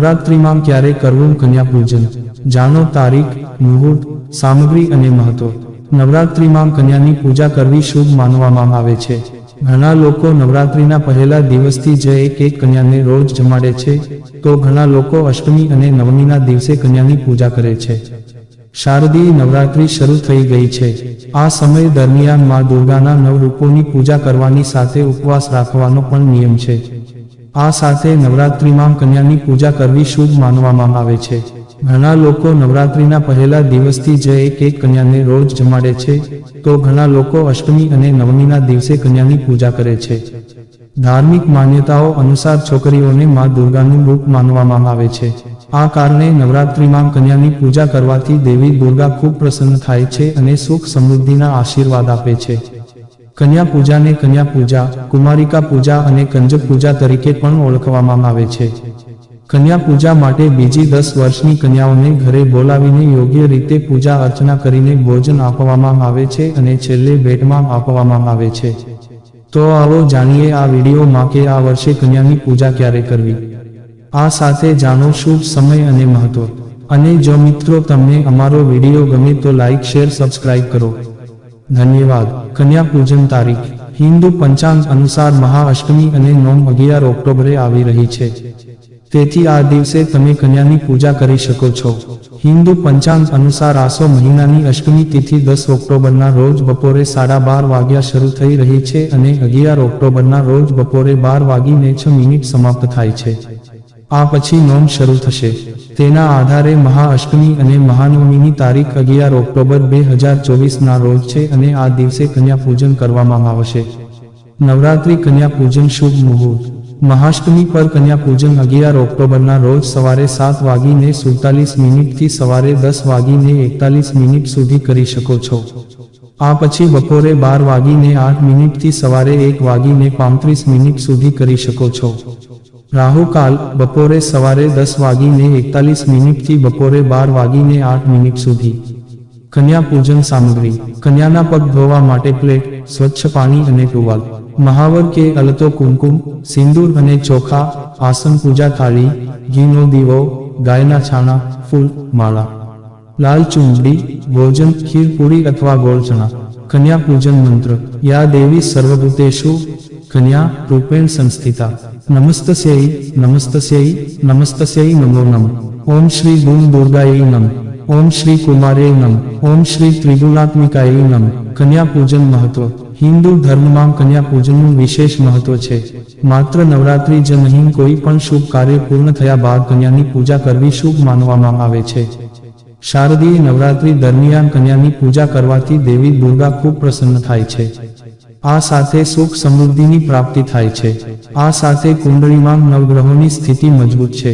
નવરાત્રિમાં ક્યારે કરવું કન્યા પૂજન. જાણો તારીખ, મુહૂર્ત, સામગ્રી અને મહત્વ. નવરાત્રિમાં કન્યાની પૂજા કરવી શુભ માનવામાં આવે છે. ઘણા લોકો નવરાત્રિના પહેલા દિવસથી જ એક એક કન્યાને રોજ જમાડે છે. તો ઘણા લોકો અષ્ટમી અને નવમીના દિવસે કન્યાની પૂજા કરે છે. શારદીય નવરાત્રિ શરૂ થઈ ગઈ છે. આ સમય દરમિયાનમાં દુર્ગાના નવ રૂપોની પૂજા કરવાની સાથે ઉપવાસ રાખવાનો પણ નિયમ છે. આ સાથે નવરાત્રિમાં કન્યાની પૂજા કરવી શુભ માનવામાં આવે છે. ઘણા લોકો નવરાત્રિના પહેલા દિવસથી જ એક એક કન્યાને રોજ જમાડે છે. તો ઘણા લોકો અષ્ટમી અને નવમીના દિવસે કન્યાની પૂજા કરે છે. ધાર્મિક માન્યતાઓ અનુસાર છોકરીઓને માં દુર્ગાનું રૂપ માનવામાં આવે છે. આ કારણે નવરાત્રિમાં કન્યાની પૂજા કરવાથી દેવી દુર્ગા ખૂબ પ્રસન્ન થાય છે અને સુખ સમૃદ્ધિના આશીર્વાદ આપે છે. કન્યા પૂજાને કન્યા પૂજા, કુમારિકા પૂજા અને કંજક પૂજા તરીકે પણ ઓળખવામાં આવે છે. કન્યા પૂજા માટે બીજી દસ વર્ષની કન્યાઓને ઘરે બોલાવીને યોગ્ય રીતે પૂજા અર્ચના કરીને ભોજન આપવામાં આવે છે અને છેલ્લે ભેટમાં આપવામાં આવે છે. તો આવો જાણીએ આ વિડીયોમાં કે આ વર્ષે કન્યાની પૂજા ક્યારે કરવી. આ સાથે જાણો શુભ સમય અને મહત્વ. અને જો મિત્રો તમને અમારો વીડિયો ગમે તો લાઇક શેર, સબસ્ક્રાઇબ કરો. ધન્યવાદ. કન્યા પૂજન તારીખ. હિન્દુ પંચાંગ અનુસાર મહાઅષ્ટમી અને નોમ અગિયાર ઓક્ટોબરે આવી રહી છે. તેથી આ દિવસે તમે કન્યાની પૂજા કરી શકો છો. હિન્દુ પંચાંગ અનુસાર આસો મહિનાની અષ્ટમી તિથિ દસ ઓક્ટોબરના રોજ બપોરે સાડા બાર વાગ્યા શરૂ થઈ રહી છે અને અગિયાર ઓક્ટોબરના રોજ બપોરે બાર વાગીને છ મિનિટ સમાપ્ત થાય છે. આ પછી નોમ શરૂ થશે. તેના આધારે મહાઅષ્ટમી અને મહાનવમીની તારીખ અગિયાર ઓક્ટોબર બે હજાર ચોવીસના રોજ છે અને આ દિવસે કન્યા પૂજન કરવામાં આવશે. નવરાત્રિ કન્યા પૂજન શુભ મુહૂર્ત. મહાષ્ટમી પર કન્યા પૂજન અગિયાર ઓક્ટોબરના રોજ સવારે સાત વાગીને સુડતાલીસ મિનિટથી સવારે દસ વાગીને એકતાલીસ મિનિટ સુધી કરી શકો છો. આ પછી બપોરે બાર વાગીને આઠ મિનિટથી સવારે એક વાગીને પાંત્રીસ મિનિટ સુધી કરી શકો છો. રાહુકાલ બપોરે સવારે દસ વાગીને એકતાલીસ મિનિટથી બપોરે બાર વાગીને આઠ મિનિટ સુધી. કન્યા પૂજન સામગ્રી. કન્યાના પગ ધોવા માટે પ્લેટ, સ્વચ્છ પાણી અને ટુવાલ. મહાવર કે અલતો કુમકુમ, સિંદૂર અને ચોખા, આસન પૂજા થાળી, ઘીનો દીવો, ગાયના છાણા, ફૂલ, માળા. લાલ ચુંબડી, ભોજન, ખીર પૂરી અથવા ગોળ ચણા કન્યા પૂજન મંત્ર. યા દેવી સર્વભૂતેશુ કન્યા રૂપેણ સંસ્થિતા. નમસ્તસ્યૈ નમસ્તસ્યૈ નમસ્તસ્યૈ નમો નમ ઓમ શ્રી ગુણ દુર્ગાય નમ ઓમ શ્રી કુમારે નમ ઓમ શ્રી ત્રિગુણાત્મિકાય નમ કન્યા પૂજન મહત્વ હિન્દુ ધર્મમાં કન્યા પૂજનનું વિશેષ મહત્વ છે। માત્ર નવરાત્રી જ નહીં કોઈ પણ શુભ કાર્ય પૂર્ણ થયા બાદ કન્યાની પૂજા કરવી શુભ માનવામાં આવે છે। શારદીય નવરાત્રી દરમિયાન કન્યાની પૂજા કરવાથી દેવી દુર્ગા ખૂબ પ્રસન્ન થાય છે। આ સાથે સુખ સમૃદ્ધિની પ્રાપ્તિ થાય છે. આ સાથે કુંડળીમાં નવગ્રહોની સ્થિતિ મજબૂત છે.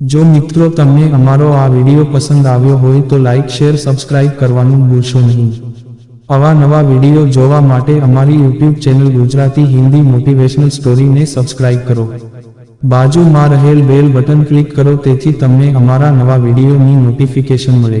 જો મિત્રો તમને અમારો આ વીડિયો પસંદ આવ્યો હોય તો લાઇક શેર, સબસ્ક્રાઇબ કરવાનું ભૂલશો નહીં. આવા નવા વીડિયો જોવા માટે અમારી YouTube channel Gujarati Hindi motivational સ્ટોરીને subscribe કરો. બાજુમાં રહેલ બેલ બટન ક્લિક કરો, તેથી તમને અમારા નવા વિડીયોની નોટિફિકેશન મળે.